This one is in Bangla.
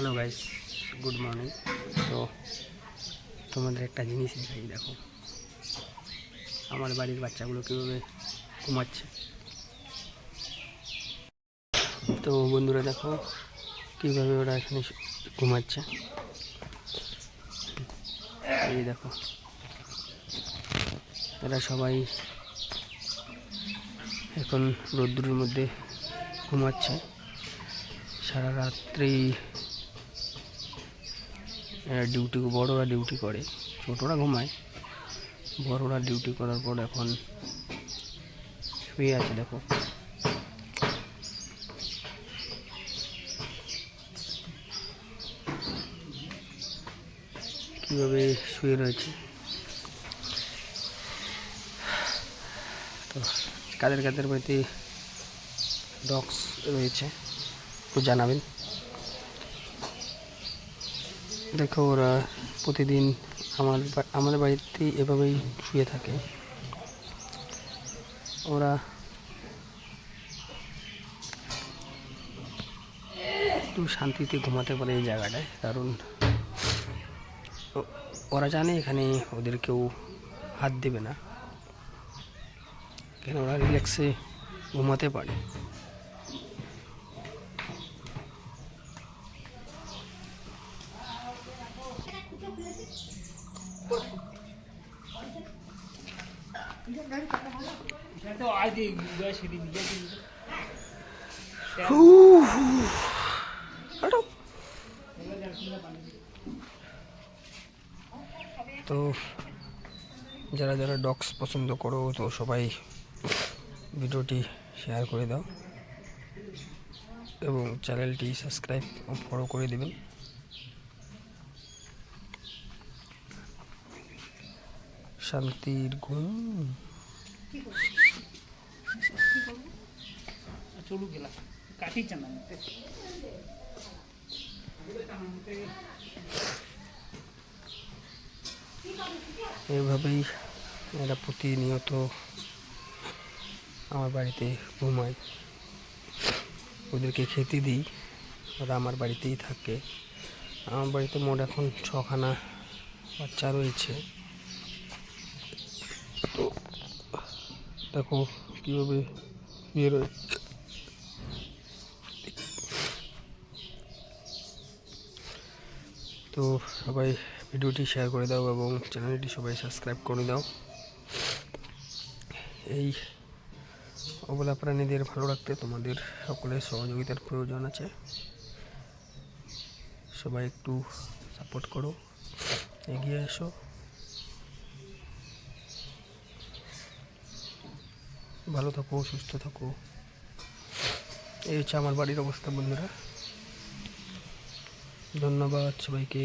হ্যালো গাইস গুড মর্নিং তো তোমাদের একটা জিনিস দেখাই, দেখো। আমার বাড়ির বাচ্চাগুলো কীভাবে ঘুমাচ্ছে। তো বন্ধুরা, দেখো কীভাবে ওরা এখানে ঘুমাচ্ছে। এই দেখো। এরা সবাই এখন রোদ্দুরের মধ্যে ঘুমাচ্ছে। সারা রাত্রি ডিউটি বড়রা ডিউটি করে, ছোটরা ঘুমায়। বড়রা ডিউটি করার পর এখন শুয়ে আছে, দেখো। কীভাবে শুয়ে রয়েছে? তো, কাদের কাদের বাড়িতে ডগস রয়েছে, একটু জানাবেন। দেখো, ওরা প্রতিদিন আমার আমাদের বাড়িতে এভাবেই শুয়ে থাকে। ওরা একটু শান্তিতে ঘুমাতে পারে এই জায়গাটায়, কারণ ওরা জানে এখানে ওদের কেউ হাত দেবে না। কেন ওরা রিল্যাক্সে ঘুমাতে পারে। তো যারা যারা ডগস পছন্দ করো, তো সবাই ভিডিওটি শেয়ার করে দাও এবং চ্যানেলটি সাবস্ক্রাইব ও ফলো করে দেবেন। শান্তির ঘুম। এভাবেই এরা প্রতিনিয়ত আমার বাড়িতে ঘুমায়। ওদেরকে খেতে দিই ওরা আমার বাড়িতেই থাকে। আমার বাড়িতে মোট এখন ছখানা বাচ্চা রয়েছে। দেখো কীভাবে শুয়ে রয়েছে তো সবাই ভিডিওটি শেয়ার করে দাও এবং চ্যানেলটি সবাই সাবস্ক্রাইব করে দাও। এই অবলা প্রাণীদের ভালো রাখতে তোমাদের সকলের সহযোগিতার প্রয়োজন আছে। সবাই একটু সাপোর্ট করো, এগিয়ে এসো। ভালো থাকো সুস্থ থাকো। এই হচ্ছে আমার বাড়ির অবস্থা বন্ধুরা। ধন্যবাদ সবাইকে।